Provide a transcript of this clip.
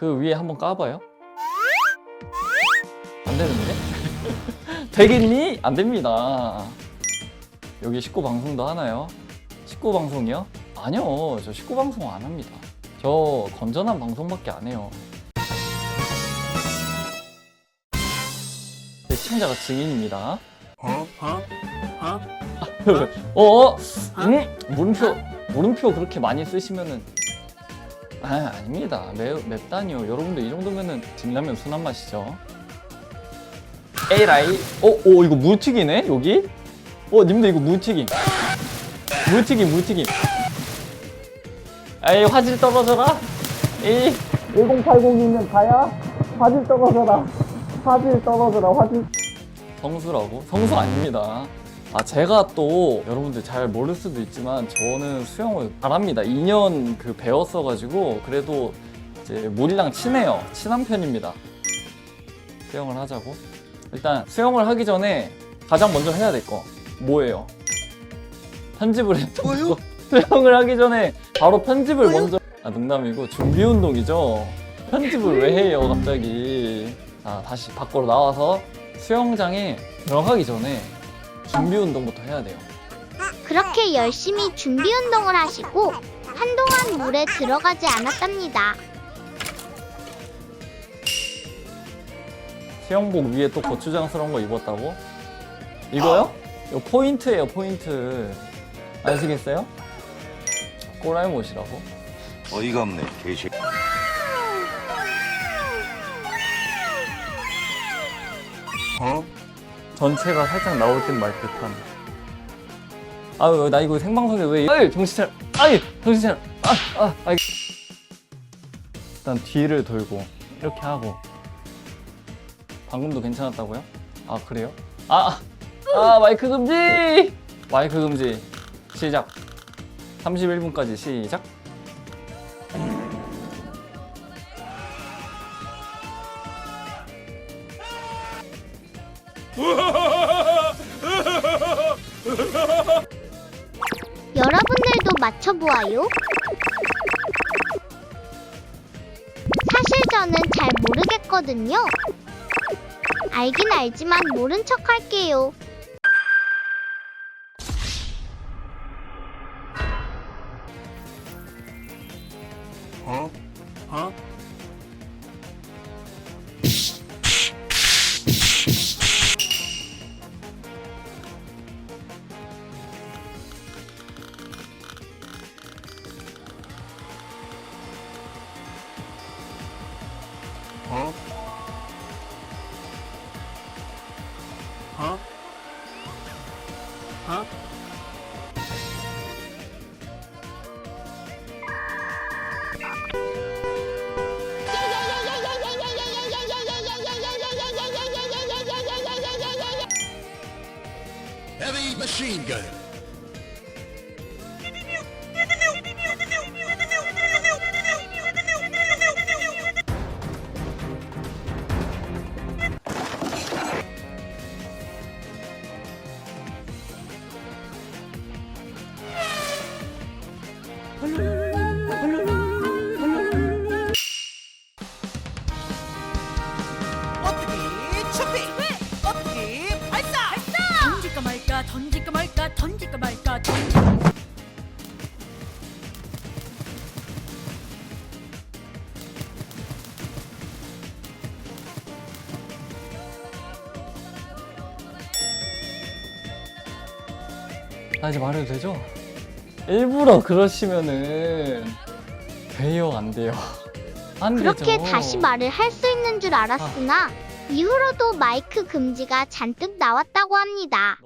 그 위에 한번 까봐요. 안 되는데? 되겠니? 안 됩니다. 여기 19 방송도 하나요? 19 방송이요? 아니요, 저19 방송 안 합니다. 저 건전한 방송밖에 안 해요. 제 시청자가 증인입니다. 어? 어? 어? 어? 음? 물음표, 물음표 그렇게 많이 쓰시면은. 아, 아닙니다. 매, 맵다니요. 여러분들 이 정도면은 진라면 순한 맛이죠. 에라이. 어, 어, 이거 무튀기네, 여기? 어, 님들 이거 무튀김. 무튀김, 무튀김. 에이, 화질 떨어져라. 이 1080이면 가야? 화질 떨어져라. 화질 떨어져라, 화질. 성수라고? 성수 아닙니다. 아, 제가 또 여러분들 잘 모를 수도 있지만 저는 수영을 잘합니다. 2년 그 배웠어가지고 그래도 이제 물이랑 친해요. 친한 편입니다. 수영을 하자고. 일단 수영을 하기 전에 가장 먼저 해야 될 거 뭐예요? 편집을 해야 뭐요? 수영을 하기 전에 바로 편집을 먼저 아 농담이고 준비 운동이죠. 편집을 왜 해요 갑자기? 자 다시 밖으로 나와서 수영장에 들어가기 전에 준비 운동부터 해야 돼요. 그렇게 열심히 준비 운동을 하시고 한동안 물에 들어가지 않았답니다. 수영복 위에 또 고추장스러운 거 입었다고? 이거요? 이거 포인트예요 포인트. 아시겠어요? 꼬라이 못이라고? 어이가 없네 개새끼 어? 전체가 살짝 나올 땐말 듯한. 아유, 나 이거 생방송에 왜, 아유, 정신 차려. 아유, 정신 차려. 아, 아, 아. 일단 뒤를 돌고, 이렇게 하고. 방금도 괜찮았다고요? 아, 그래요? 아, 아, 마이크 금지! 마이크 금지. 시작. 31분까지 시작. 여러분들도 맞춰보아요. 사실 저는 잘 모르겠거든요. 알긴 알지만 모른 척 할게요. Heavy machine gun. 던질까 말까 던질까 나 이제 말해도 되죠? 일부러 그러시면은 돼요 안 돼요 안 그렇게 되죠 다시 말을 할 수 있는 줄 알았으나 이후로도 마이크 금지가 잔뜩 나왔다고 합니다.